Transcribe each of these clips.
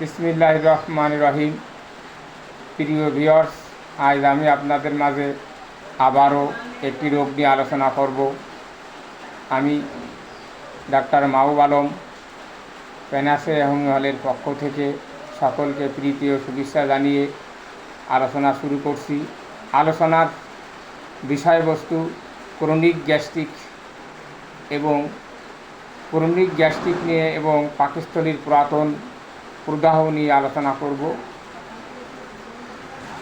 বিসমিল্লাহ রহমান রহিম। প্রিয় ভিওর্স আজ আমি আপনাদের মাঝে আবারও একটি রোগ নিয়ে আলোচনা করব। আমি ডাক্তার মাহবুব আলম পেনাসে হোমি হলের পক্ষ থেকে সকলকে প্রীতি ও শুভেচ্ছা জানিয়ে আলোচনা শুরু করছি। আলোচনার বিষয়বস্তু ক্রনিক গ্যাস্ট্রিক এবং ক্রনিক গ্যাস্ট্রিক নিয়ে এবং পাকস্থলীর পুরাতন প্রদাহ নিয়ে আলোচনা করব।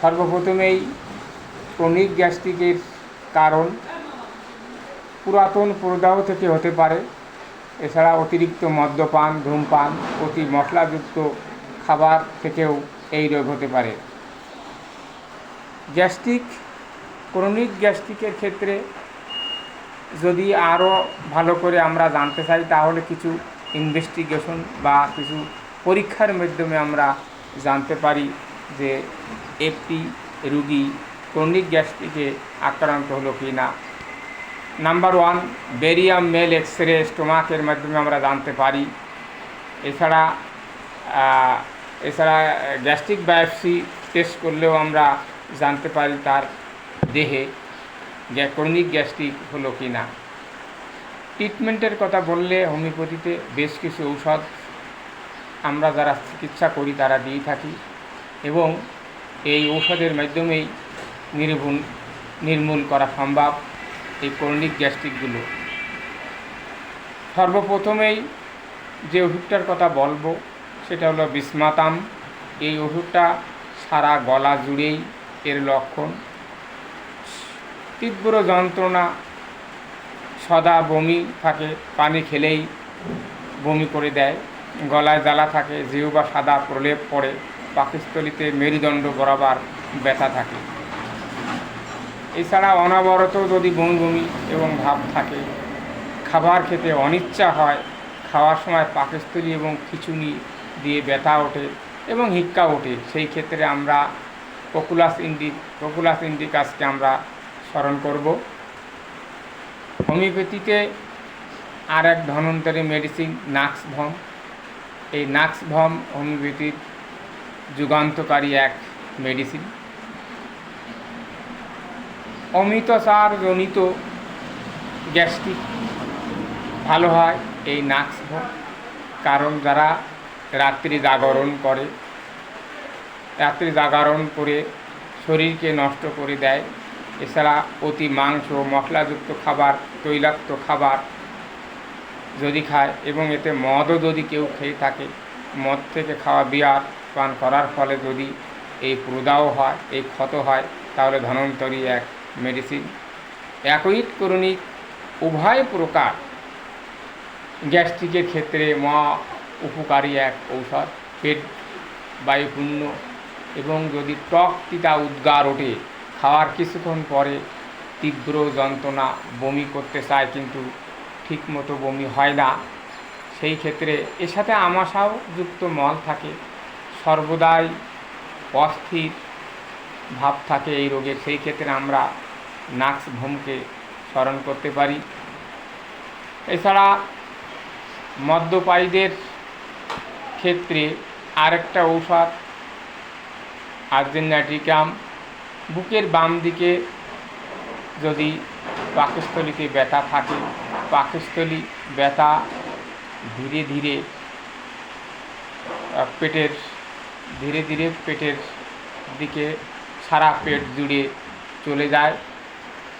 সর্বপ্রথমেই ক্রনিক গ্যাস্ট্রিকের কারণ পুরাতন প্রদাহ থেকে হতে পারে। এছাড়া অতিরিক্ত মদ্যপান, ধূমপান, অতি মশলাযুক্ত খাবার থেকেও এই রোগ হতে পারে। গ্যাস্ট্রিক, ক্রনিক গ্যাস্ট্রিকের ক্ষেত্রে যদি আরও ভালো করে আমরা জানতে চাই, তাহলে কিছু ইনভেস্টিগেশন বা কিছু পরীক্ষার মাধ্যমে আমরা জানতে পারি যে একটি রুগী ক্রনিক গ্যাস্ট্রিকে আক্রান্ত হলো কি না number one barium meal X ray স্টোমাকের মাধ্যমে আমরা জানতে পারি। এছাড়া এছাড়া গ্যাস্ট্রিক বায়োপসি টেস্ট করলেও আমরা জানতে পারি তার দেহে ক্রনিক গ্যাস্ট্রিক হলো কি না ট্রিটমেন্টের কথা বললে হোমিওপ্যাথিতে বেশ কিছু ঔষধ আমরা যারা চিকিৎসা করি তারা দিয়ে থাকি এবং এই ঔষধের মাধ্যমেই নির্ভুল নির্মূল করা সম্ভব এই ক্রনিক গ্যাস্ট্রিকগুলো। সর্বপ্রথমেই যে ওষুধটার কথা বলব, সেটা হলো বিস্মাতাম এই ওষুধটা সারা গলা জুড়েই এর লক্ষণ। তীব্র যন্ত্রণা, সদা বমি থাকে, পানি খেলেই বমি করে দেয়। গলায় জ্বালা থাকে জিহু বা সাদা প্রলেপ পড়ে, পাকস্থলিতে মেরুদণ্ড বরাবর ব্যথা থাকে। এছাড়া অনবরত যদি বমি বমি এবং ভাব থাকে, খাবার খেতে অনিচ্ছা হয়, খাওয়ার সময় পাকস্থলী এবং খিচুনি দিয়ে ব্যথা ওঠে এবং হিক্কা ওঠে, সেই ক্ষেত্রে আমরা পপুলাস ইন্ডি পপুলাস ইন্ডিকাসকে আমরা স্মরণ করব। হোমিওপ্যাথিতে আর এক ধনন্তরী মেডিসিন নাক্স ভম এই নাক্স ভম হোমিওপ্যাথির যুগান্তকারী এক মেডিসিন অমিতসার জনিত গ্যাস্ট্রিক ভালো হয় এই নাক্স ভম কারণ যারা রাত্রি জাগরণ করে, রাত্রি জাগরণ করে শরীরকে নষ্ট করে দেয়। এছাড়া অতি মাংস, মশলাযুক্ত খাবার, তৈলাক্ত খাবার যদি খায় এবং এতে মদও যদি কেউ খেয়ে থাকে, মদ থেকে খাওয়া বিয়ার পান করার ফলে যদি এই প্রদাহ হয়, এই ক্ষত হয়, তাহলে ধনন্তরী এক মেডিসিন একই ক্রনিক উভয় প্রকার গ্যাস্ট্রিকের ক্ষেত্রে মা উপকারী এক ঔষধ। পেট বায়ুপূর্ণ এবং যদি টক তিতা উদ্গার ওঠে, খাওয়ার কিছুক্ষণ পরে তীব্র যন্ত্রণা বমি করতে চায় কিন্তু ঠিকমতো বমি হয় না। সেই ক্ষেত্রে এর সাথে আমাশাও যুক্ত মল থাকে। সর্বদাই অস্থির ভাব থাকে এই রোগের। সেই ক্ষেত্রে আমরা নাক্স ভোমকে স্মরণ করতে পারি। এছাড়া মদ্যপায়ীদের ক্ষেত্রে আরেকটা ঔষধ আর্জেন্টাটিকাম বুকের বাম দিকে যদি পাকস্থলীতে ব্যথা থাকে পাকস্থলী ব্যথা ধীরে ধীরে পেটের, ধীরে ধীরে পেটের দিকে সারা পেট জুড়ে চলে যায়।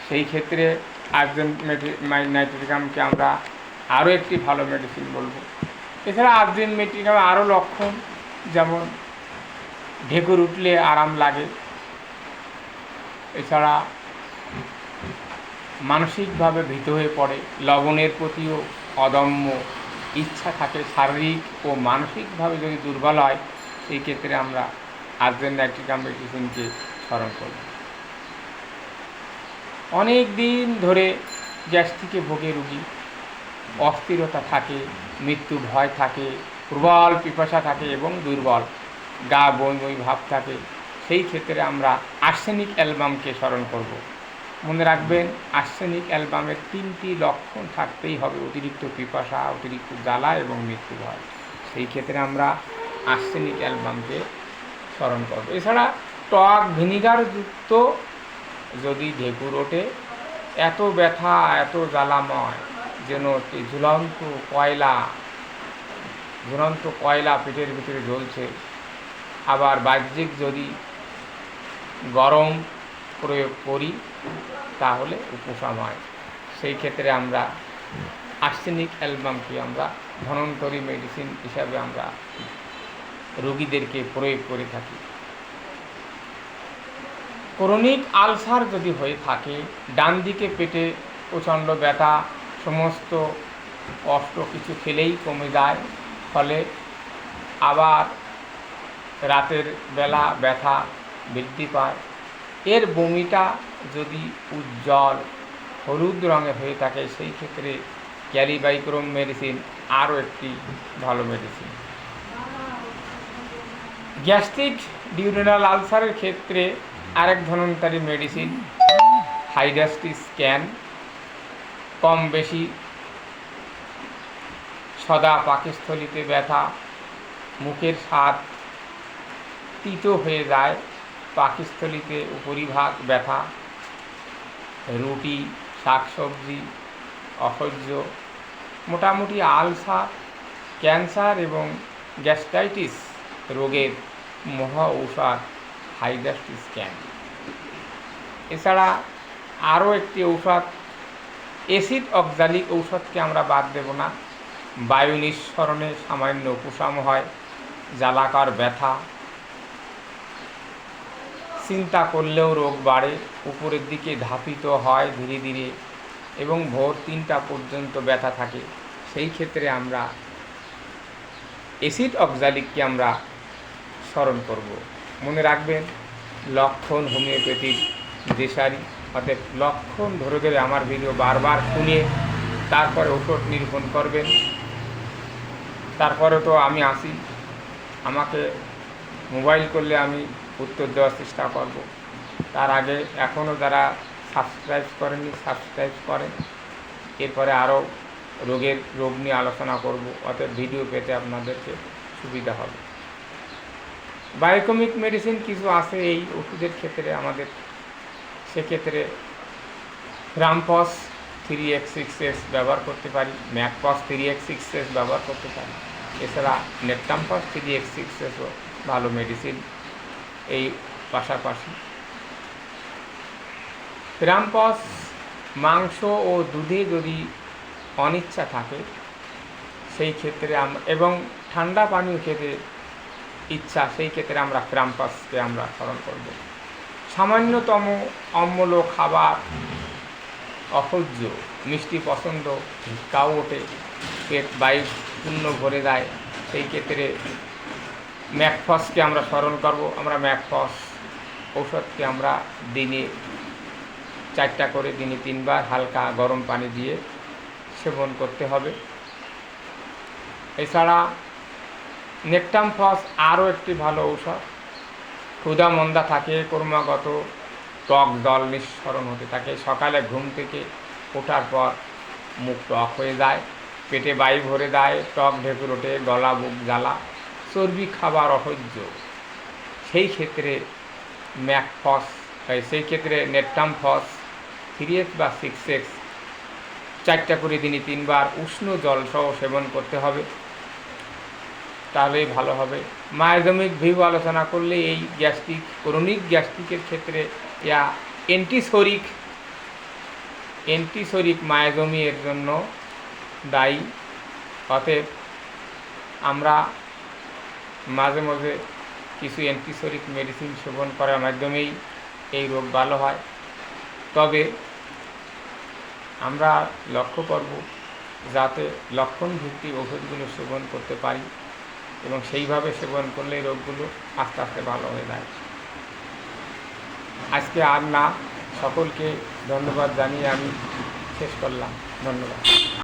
সেই ক্ষেত্রে আর্জেন নাইট্রিকামকে আমরা আরও একটি ভালো মেডিসিন বলব। এছাড়া আর্জেন মেট্রিকাম আরও লক্ষণ যেমন, ঢেকুর উঠলে আরাম লাগে। এছাড়া মানসিকভাবে ভীত হয়ে পড়ে। লবণের প্রতিও অদম্য ইচ্ছা থাকে। শারীরিক ও মানসিকভাবে যদি দুর্বল হয়, সেই ক্ষেত্রে আমরা আর্জেন্ট নাইট্রিকাম মেডিসিনকে স্মরণ করব। অনেক দিন ধরে গ্যাস্ট্রিকে ভোগে রুগী। অস্থিরতা থাকে, মৃত্যু ভয় থাকে, প্রবল পিপাসা থাকে এবং দুর্বল, গা বই বই ভাব থাকে। সেই ক্ষেত্রে আমরা আর্সেনিক অ্যালবামকে স্মরণ করব। মনে রাখবেন, আর্সেনিক অ্যালবামের তিনটি লক্ষণ থাকতেই হবে, অতিরিক্ত পিপাসা, অতিরিক্ত জ্বালা এবং মৃত্যু ভয় সেই ক্ষেত্রে আমরা আর্সেনিক অ্যালবামকে স্মরণ করব। এছাড়া টক ভিনিগারযুক্ত যদি ঢেকুর ওঠে, এত ব্যথা, এত জ্বালাময়, যেন একটি ঝুলন্ত কয়লা ঝুলন্ত কয়লা পেটের ভিতরে জ্বলছে। আবার বাহ্যিক যদি গরম প্রয়োগ করি তাহলে উপশম হয়। সেই ক্ষেত্রে আমরা আর্সেনিক অ্যালবামকে আমরা ধনন্তরী মেডিসিন হিসাবে আমরা রোগীদেরকে প্রয়োগ করে থাকি। ক্রনিক আলসার যদি হয়ে থাকে, ডান দিকে পেটে প্রচণ্ড ব্যথা, সমস্ত কষ্ট কিছু খেলেই কমে যায়, ফলে আবার রাতের বেলা ব্যথা বৃদ্ধি পায়। এর বমিটা যদি উজ্জ্বল, হলুদ রঙের হয়ে থাকে, সেই ক্ষেত্রে ক্যারিবাইক্রোম মেডিসিন আরও একটি ভালো মেডিসিন। গ্যাস্ট্রিক ডিউরেনাল আলসারের ক্ষেত্রে আরেক ধনন্তরী মেডিসিন হাইডাস্টি স্ক্যান। কম বেশি সদা পাকস্থলিতে ব্যথা, মুখের স্বাদ তিতো হয়ে যায় পাকস্থলিতে উপরিভাগ ব্যথা, রুটি, শাকসবজি, অসহ্য, মোটামুটি আলসার ক্যান্সার এবং গ্যাস্ট্রাইটিস রোগের মহা ঔষধ হাইডাস্টি স্ক্যান। এছাড়া আরও একটি ঔষধ, অ্যাসিড অক্সালিক ঔষধকে আমরা বাদ দেব না। বায়ু নিঃসরণে সামান্য উপশম হয়, জ্বালাকার ব্যথা চিন্তা করলেও রোগ বাড়ে, উপরের দিকে ধাপিত হয় ধীরে ধীরে এবং ভোর তিনটা পর্যন্ত ব্যথা থাকে। সেই ক্ষেত্রে আমরা অ্যাসিড অক্সালিককে আমরা স্মরণ করব। মনে রাখবেন, লক্ষণ হোমিওপ্যাথির দেশারি। অর্থাৎ লক্ষণ ধরে ধরে আমার ভিডিও বারবার শুনে তারপরে ওষুধ নিরূপণ করবেন। তারপরে তো আমি আসি। আমাকে মোবাইল করলে আমি উত্তর দেওয়ার চেষ্টা করব। তার আগে এখনও যারা সাবস্ক্রাইব করেনি সাবস্ক্রাইব করেন। এরপরে আরও রোগের রোগ নিয়ে আলোচনা করব। অর্থাৎ ভিডিও পেতে আপনাদেরকে সুবিধা হবে। বায়োকমিক মেডিসিন কিছু আছে এই ওষুধের ক্ষেত্রে আমাদের। সেক্ষেত্রে রামপস থ্রি এক্স সিক্স এস ব্যবহার করতে পারি, ম্যাকপস থ্রি এক্স সিক্স এস ব্যবহার করতে পারি। এছাড়া নেটটাম্পাস থ্রি এক্স সিক্স এসও ভালো মেডিসিন এই পাশাপাশি। রামপস মাংস ও দুধে যদি অনিচ্ছা থাকে, সেই ক্ষেত্রে এবং ঠান্ডা পানীয় খেতে ইচ্ছা, সেই ক্ষেত্রে আমরা ক্রাম্পাসকে আমরা স্মরণ করব। সামান্যতম অম্ল খাবার অসহ্য, মিষ্টি পছন্দ কাউ ওঠে, পেট বায়ু পূর্ণ ভরে দেয় সেই ক্ষেত্রে ম্যাকফসকে আমরা স্মরণ করব। আমরা ম্যাকফস ঔষধকে আমরা দিনে চারটা করে, দিনে তিনবার হালকা গরম পানি দিয়ে সেবন করতে হবে। এছাড়া নেকটাম ফস আরও একটি ভালো ঔষধ। ক্ষুধা মন্দা থাকে, ক্রমাগত টক জল নিঃসরণ হতে থাকে। সকালে ঘুম থেকে ওঠার পর মুখ টক হয়ে যায়, পেটে বায়ু ভরে দেয় টক ঢেকুর ওঠে, গলা, বুক জ্বালা। চর্বি খাবার অসহ্য। সেই ক্ষেত্রে ম্যাকফস সেই ক্ষেত্রে নেটটাম ফস থ্রি এক্স বা সিক্স এক্স চারটা করে দিনে তিনবার উষ্ণ জল সহ সেবন করতে হবে। তাহলেই ভালো হবে। মায়োজমিক ভিউ আলোচনা করলে এই গ্যাস্ট্রিক, ক্রনিক গ্যাস্ট্রিকের ক্ষেত্রে ইয়া অ্যান্টিসরিক অ্যান্টিসরিক মায়োজমি এর জন্য দায়ী। অতএব আমরা মাঝে মাঝে কিছু অ্যান্টিসরিক মেডিসিন সেবন করার মাধ্যমেই এই রোগ ভালো হয়। তবে আমরা লক্ষ্য করব যাতে লক্ষণ ভিত্তিক ওষুধগুলো সেবন করতে পারি এবং সেইভাবে সেবন করলে রোগগুলো আস্তে আস্তে ভালো হয়ে যায়। আজকে আর না, সকলকে ধন্যবাদ জানিয়ে আমি শেষ করলাম। ধন্যবাদ।